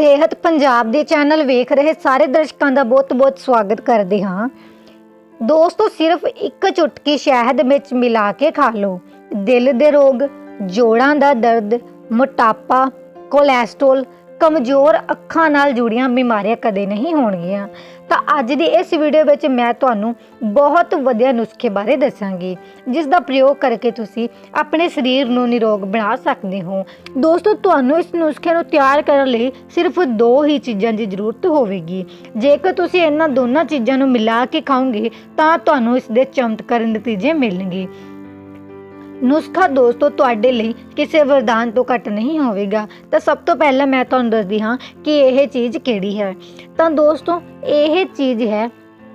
ਸਿਹਤ ਪੰਜਾਬ ਦੇ ਚੈਨਲ ਵੇਖ ਰਹੇ ਸਾਰੇ ਦਰਸ਼ਕਾਂ ਦਾ ਬਹੁਤ-ਬਹੁਤ ਸਵਾਗਤ ਕਰਦੇ ਹਾਂ। ਦੋਸਤੋ, ਸਿਰਫ ਇੱਕ ਚੁਟਕੀ ਸ਼ਹਿਦ ਵਿੱਚ ਮਿਲਾ ਕੇ ਖਾ ਲਓ। ਦਿਲ ਦੇ ਰੋਗ, ਜੋੜਾਂ ਦਾ ਦਰਦ, ਮੋਟਾਪਾ, ਕੋਲੇਸਟ੍ਰੋਲ ਕਮਜ਼ੋਰ ਅੱਖਾਂ ਨਾਲ ਜੁੜੀਆਂ ਬਿਮਾਰੀਆਂ ਕਦੇ ਨਹੀਂ ਹੋਣਗੀਆਂ। ਤਾਂ ਅੱਜ ਦੀ ਇਸ ਵੀਡੀਓ ਵਿੱਚ ਮੈਂ ਤੁਹਾਨੂੰ ਬਹੁਤ ਵਧੀਆ ਨੁਸਖੇ ਬਾਰੇ ਦੱਸਾਂਗੀ, ਜਿਸ ਦਾ ਪ੍ਰਯੋਗ ਕਰਕੇ ਤੁਸੀਂ ਆਪਣੇ ਸਰੀਰ ਨੂੰ ਨਿਰੋਗ ਬਣਾ ਸਕਦੇ ਹੋ। ਦੋਸਤੋ, ਤੁਹਾਨੂੰ ਇਸ ਨੁਸਖੇ ਨੂੰ ਤਿਆਰ ਕਰਨ ਲਈ ਸਿਰਫ ਦੋ ਹੀ ਚੀਜ਼ਾਂ ਦੀ ਜ਼ਰੂਰਤ ਹੋਵੇਗੀ। ਜੇਕਰ ਤੁਸੀਂ ਇਹਨਾਂ ਦੋਨਾਂ ਚੀਜ਼ਾਂ ਨੂੰ ਮਿਲਾ ਕੇ ਖਾਓਗੇ, ਤਾਂ ਤੁਹਾਨੂੰ ਇਸ ਦੇ ਚਮਤਕਾਰੀ ਨਤੀਜੇ ਮਿਲਣਗੇ। ਨੁਸਖਾ ਦੋਸਤੋ ਤੁਹਾਡੇ ਲਈ ਕਿਸੇ ਵਰਦਾਨ ਤੋਂ ਘੱਟ ਨਹੀਂ ਹੋਵੇਗਾ। ਤਾਂ ਸਭ ਤੋਂ ਪਹਿਲਾਂ ਮੈਂ ਤੁਹਾਨੂੰ ਦੱਸਦੀ ਹਾਂ ਕਿ ਇਹ ਚੀਜ਼ ਕਿਹੜੀ ਹੈ। ਤਾਂ ਦੋਸਤੋ, ਇਹ ਚੀਜ਼ ਹੈ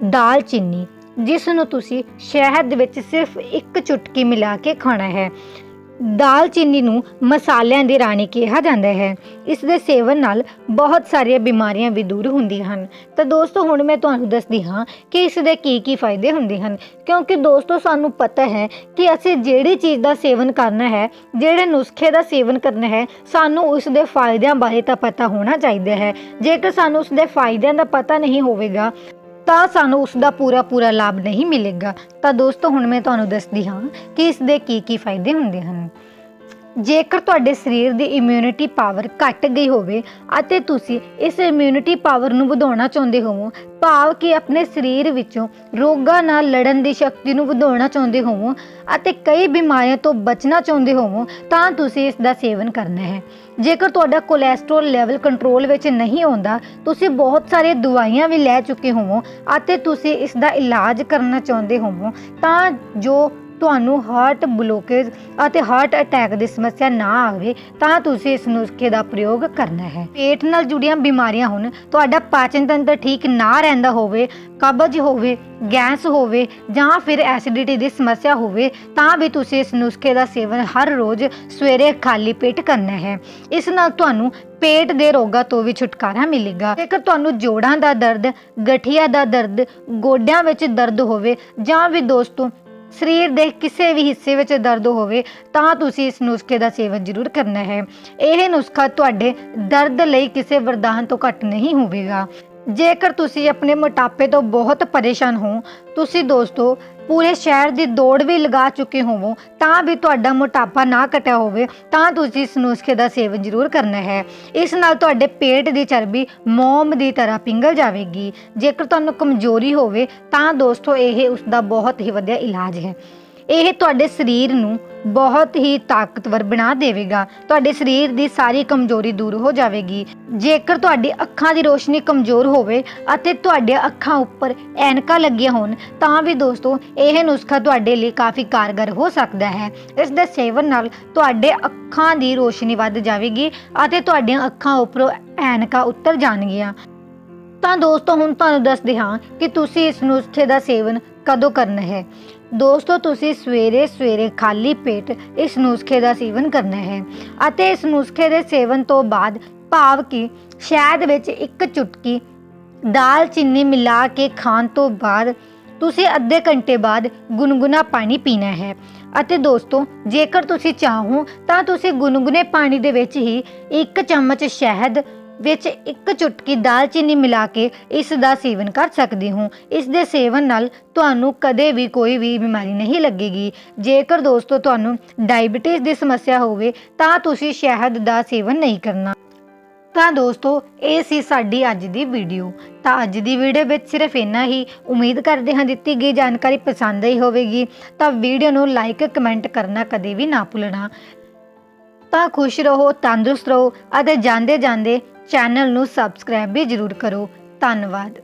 ਦਾਲਚੀਨੀ ਜਿਸ ਨੂੰ ਤੁਸੀਂ ਸ਼ਹਿਦ ਵਿੱਚ ਸਿਰਫ ਇੱਕ ਚੁਟਕੀ ਮਿਲਾ ਕੇ ਖਾਣਾ ਹੈ। ਦਾਲਚੀਨੀ ਨੂੰ ਮਸਾਲਿਆਂ ਦੀ ਰਾਣੀ ਕਿਹਾ ਜਾਂਦਾ ਹੈ। ਇਸ ਦੇ ਸੇਵਨ ਨਾਲ ਬਹੁਤ ਸਾਰੀਆਂ ਬਿਮਾਰੀਆਂ ਵੀ ਦੂਰ ਹੁੰਦੀਆਂ ਹਨ। ਤਾਂ ਦੋਸਤੋ, ਹੁਣ ਮੈਂ ਤੁਹਾਨੂੰ ਦੱਸਦੀ ਹਾਂ ਕਿ ਇਸ ਦੇ ਕੀ ਕੀ ਫਾਇਦੇ ਹੁੰਦੇ ਹਨ। ਕਿਉਂਕਿ ਦੋਸਤੋ, ਸਾਨੂੰ ਪਤਾ ਹੈ ਕਿ ਅਸੀਂ ਜਿਹੜੀ ਚੀਜ਼ ਦਾ ਸੇਵਨ ਕਰਨਾ ਹੈ, ਜਿਹੜੇ ਨੁਸਖੇ ਦਾ ਸੇਵਨ ਕਰਨਾ ਹੈ, ਸਾਨੂੰ ਉਸ ਦੇ ਫਾਇਦਿਆਂ ਬਾਰੇ ਤਾਂ ਪਤਾ ਹੋਣਾ ਚਾਹੀਦਾ ਹੈ। ਜੇਕਰ ਸਾਨੂੰ ਉਸ ਦੇ ਫਾਇਦਿਆਂ ਦਾ ਪਤਾ ਨਹੀਂ ਹੋਵੇਗਾ ਤਾਂ ਸਾਨੂੰ ਉਸ ਦਾ ਪੂਰਾ ਪੂਰਾ ਲਾਭ ਨਹੀਂ ਮਿਲੇਗਾ। ਤਾਂ ਦੋਸਤੋ, ਹੁਣ ਮੈਂ ਤੁਹਾਨੂੰ ਦੱਸਦੀ ਹਾਂ ਕਿ ਇਸ ਦੇ ਕੀ ਕੀ ਫਾਇਦੇ ਹੁੰਦੇ ਹਨ। ਜੇਕਰ ਤੁਹਾਡੇ ਸਰੀਰ ਦੀ ਇਮਿਊਨਿਟੀ ਪਾਵਰ ਘਟ ਗਈ ਹੋਵੇ ਅਤੇ ਤੁਸੀਂ ਇਸ ਇਮਿਊਨਿਟੀ ਪਾਵਰ ਨੂੰ ਵਧਾਉਣਾ ਚਾਹੁੰਦੇ ਹੋਵੋ, ਭਾਵ ਕਿ ਆਪਣੇ ਸਰੀਰ ਵਿੱਚੋਂ ਰੋਗਾਂ ਨਾਲ ਲੜਨ ਦੀ ਸ਼ਕਤੀ ਨੂੰ ਵਧਾਉਣਾ ਚਾਹੁੰਦੇ ਹੋਵੋ ਅਤੇ ਕਈ ਬਿਮਾਰੀਆਂ ਤੋਂ ਬਚਣਾ ਚਾਹੁੰਦੇ ਹੋਵੋ, ਤਾਂ ਤੁਸੀਂ ਇਸ ਦਾ ਸੇਵਨ ਕਰਨਾ ਹੈ। ਜੇਕਰ ਤੁਹਾਡਾ ਕੋਲੇਸਟ੍ਰੋਲ ਲੈਵਲ ਕੰਟਰੋਲ ਵਿੱਚ ਨਹੀਂ ਆਉਂਦਾ, ਤੁਸੀਂ ਬਹੁਤ ਸਾਰੀਆਂ ਦਵਾਈਆਂ ਵੀ ਲੈ ਚੁੱਕੇ ਹੋਵੋ ਅਤੇ ਤੁਸੀਂ ਇਸ ਦਾ ਇਲਾਜ ਕਰਨਾ ਚਾਹੁੰਦੇ ਹੋਵੋ, ਤਾਂ ਜੋ ਤੁਹਾਨੂੰ ਹਾਰਟ ਬਲੋਕੇਜ ਅਤੇ ਹਾਰਟ ਅਟੈਕ ਦੀ ਸਮੱਸਿਆ ਨਾ ਆਵੇ, ਤਾਂ ਤੁਸੀਂ ਇਸ ਨੁਸਖੇ ਦਾ ਪ੍ਰਯੋਗ ਕਰਨਾ ਹੈ। ਪੇਟ ਨਾਲ ਜੁੜੀਆਂ ਬਿਮਾਰੀਆਂ ਹੋਣ, ਤੁਹਾਡਾ ਪਾਚਨ ਤੰਤਰ ਠੀਕ ਨਾ ਰਹਿੰਦਾ ਹੋਵੇ, ਕਬਜ਼ ਹੋਵੇ, ਗੈਸ ਹੋਵੇ, ਜਾਂ ਫਿਰ ਐਸਿਡਿਟੀ ਦੀ ਸਮੱਸਿਆ ਹੋਵੇ, ਤਾਂ ਵੀ ਤੁਸੀਂ ਇਸ ਨੁਸਖੇ ਦਾ ਸੇਵਨ ਹਰ ਰੋਜ਼ ਸਵੇਰੇ ਖਾਲੀ ਪੇਟ ਕਰਨਾ ਹੈ। ਇਸ ਨਾਲ ਤੁਹਾਨੂੰ ਪੇਟ ਦੇ ਰੋਗਾਂ ਤੋਂ ਵੀ ਛੁਟਕਾਰਾ ਮਿਲੇਗਾ। ਜੇਕਰ ਤੁਹਾਨੂੰ ਜੋੜਾਂ ਦਾ ਦਰਦ, ਗਠੀਆ ਦਾ ਦਰਦ, ਗੋਡਿਆਂ ਵਿੱਚ ਦਰਦ ਹੋਵੇ, ਜਾਂ ਵੀ ਦੋਸਤੋ ਸਰੀਰ ਦੇ ਕਿਸੇ ਵੀ ਹਿੱਸੇ ਵਿੱਚ ਦਰਦ ਹੋਵੇ, ਤਾਂ ਤੁਸੀਂ ਇਸ ਨੁਸਖੇ ਦਾ ਸੇਵਨ ਜ਼ਰੂਰ ਕਰਨਾ ਹੈ। ਇਹ ਨੁਸਖਾ ਤੁਹਾਡੇ ਦਰਦ ਲਈ ਕਿਸੇ ਵਰਦਾਨ ਤੋਂ ਘੱਟ ਨਹੀਂ ਹੋਵੇਗਾ। ਜੇਕਰ ਤੁਸੀਂ ਆਪਣੇ ਮੋਟਾਪੇ ਤੋਂ ਬਹੁਤ ਪਰੇਸ਼ਾਨ ਹੋ, ਤੁਸੀਂ ਦੋਸਤੋ, ਪੂਰੇ ਸ਼ਹਿਰ ਦੀ ਦੌੜ ਵੀ ਲਗਾ ਚੁੱਕੇ ਹੋਵੋ, ਤਾਂ ਵੀ ਤੁਹਾਡਾ ਮੋਟਾਪਾ ਨਾ ਘਟਿਆ ਹੋਵੇ, ਤਾਂ ਤੁਸੀਂ ਇਸ ਨੁਸਖੇ ਦਾ ਸੇਵਨ ਜ਼ਰੂਰ ਕਰਨਾ ਹੈ। ਇਸ ਨਾਲ ਤੁਹਾਡੇ ਪੇਟ ਦੀ ਚਰਬੀ ਮੋਮ ਦੀ ਤਰ੍ਹਾਂ ਪਿੰਗਲ ਜਾਵੇਗੀ। ਜੇਕਰ ਤੁਹਾਨੂੰ ਕਮਜ਼ੋਰੀ ਹੋਵੇ, ਤਾਂ ਦੋਸਤੋ, ਇਹ ਉਸ ਦਾ ਬਹੁਤ ਹੀ ਵਧੀਆ ਇਲਾਜ ਹੈ। ਇਹ ਤੁਹਾਡੇ ਸਰੀਰ ਨੂੰ ਬਹੁਤ ਹੀ ਤਾਕਤਵਰ ਬਣਾ ਦੇਵੇਗਾ। ਤੁਹਾਡੇ ਸਰੀਰ ਦੀ ਸਾਰੀ ਕਮਜ਼ੋਰੀ ਦੂਰ ਹੋ ਜਾਵੇਗੀ। ਜੇਕਰ ਤੁਹਾਡੀ ਅੱਖਾਂ ਦੀ ਰੋਸ਼ਨੀ ਕਮਜ਼ੋਰ ਹੋਵੇ ਅਤੇ ਤੁਹਾਡੇ ਅੱਖਾਂ ਉੱਪਰ ਐਨਕਾਂ ਲੱਗੀਆਂ ਹੋਣ, ਤਾਂ ਵੀ ਦੋਸਤੋ, ਇਹ ਨੁਸਖਾ ਤੁਹਾਡੇ ਲਈ ਕਾਫੀ ਕਾਰਗਰ ਹੋ ਸਕਦਾ ਹੈ। ਇਸ ਦੇ ਸੇਵਨ ਨਾਲ ਤੁਹਾਡੇ ਅੱਖਾਂ ਦੀ ਰੋਸ਼ਨੀ ਵੱਧ ਜਾਵੇਗੀ ਅਤੇ ਤੁਹਾਡੀਆਂ ਅੱਖਾਂ ਉੱਪਰੋਂ ਐਨਕਾਂ ਉਤਰ ਜਾਣਗੀਆਂ। ਤਾਂ ਦੋਸਤੋ, ਹੁਣ ਤੁਹਾਨੂੰ ਦੱਸਦੇ ਹਾਂ ਕਿ ਤੁਸੀਂ ਇਸ ਨੁਸਖੇ ਦਾ ਸੇਵਨ ਕਦੋਂ ਕਰਨਾ ਹੈ? ਦੋਸਤੋ, ਤੁਸੀਂ ਸਵੇਰੇ ਸਵੇਰੇ ਖਾਲੀ ਪੇਟ ਇਸ ਨੁਸਖੇ ਦਾ ਸੇਵਨ ਕਰਨਾ ਹੈ ਅਤੇ ਇਸ ਨੁਸਖੇ ਦੇ ਸੇਵਨ ਤੋਂ ਬਾਅਦ ਭਾਵ ਕਿ ਸ਼ਹਿਦ ਵਿੱਚ ਇੱਕ ਚੁਟਕੀ ਦਾਲ ਚੀਨੀ ਮਿਲਾ ਕੇ ਖਾਣ ਤੋਂ ਬਾਅਦ ਤੁਸੀਂ ਅੱਧੇ ਘੰਟੇ ਬਾਅਦ ਗੁਨਗੁਨਾ ਪਾਣੀ ਪੀਣਾ ਹੈ। ਅਤੇ ਦੋਸਤੋ, ਜੇਕਰ ਤੁਸੀਂ ਚਾਹੋ ਤਾਂ ਤੁਸੀਂ ਗੁਨਗੁਨੇ ਪਾਣੀ ਦੇ ਵਿੱਚ ਹੀ ਇੱਕ ਚਮਚ ਸ਼ਹਿਦ ਵਿੱਚ ਇੱਕ ਚੁਟਕੀ ਦਾਲਚੀਨੀ ਮਿਲਾ ਕੇ ਇਸ ਦਾ ਸੇਵਨ ਕਰ ਸਕਦੇ ਹੋ। ਇਸ ਦੇ ਸੇਵਨ ਨਾਲ ਤੁਹਾਨੂੰ ਕਦੇ ਵੀ ਕੋਈ ਵੀ ਬਿਮਾਰੀ ਨਹੀਂ ਲੱਗੇਗੀ। ਜੇਕਰ ਦੋਸਤੋ, ਤੁਹਾਨੂੰ ਡਾਇਬੀਟੀਜ਼ ਦੀ ਸਮੱਸਿਆ ਹੋਵੇ, ਤਾਂ ਤੁਸੀਂ ਸ਼ਹਿਦ ਦਾ ਸੇਵਨ ਨਹੀਂ ਕਰਨਾ। ਤਾਂ ਦੋਸਤੋ, ਇਹ ਸੀ ਸਾਡੀ ਅੱਜ ਦੀ ਵੀਡੀਓ। ਤਾਂ ਅੱਜ ਦੀ ਵੀਡੀਓ ਵਿੱਚ ਸਿਰਫ ਇੰਨਾ ਹੀ। ਉਮੀਦ ਕਰਦੇ ਹਾਂ ਦਿੱਤੀ ਗਈ ਜਾਣਕਾਰੀ ਪਸੰਦ ਆਈ ਹੋਵੇਗੀ। ਤਾਂ ਵੀਡੀਓ ਨੂੰ ਲਾਈਕ, ਕਮੈਂਟ ਕਰਨਾ ਕਦੇ ਵੀ ਨਾ ਭੁੱਲਣਾ। ਤਾਂ ਖੁਸ਼ ਰਹੋ, ਤੰਦਰੁਸਤ ਰਹੋ ਅਤੇ ਜਾਂਦੇ ਜਾਂਦੇ ਚੈਨਲ ਨੂੰ ਸਬਸਕ੍ਰਾਈਬ ਵੀ ਜ਼ਰੂਰ ਕਰੋ। ਧੰਨਵਾਦ।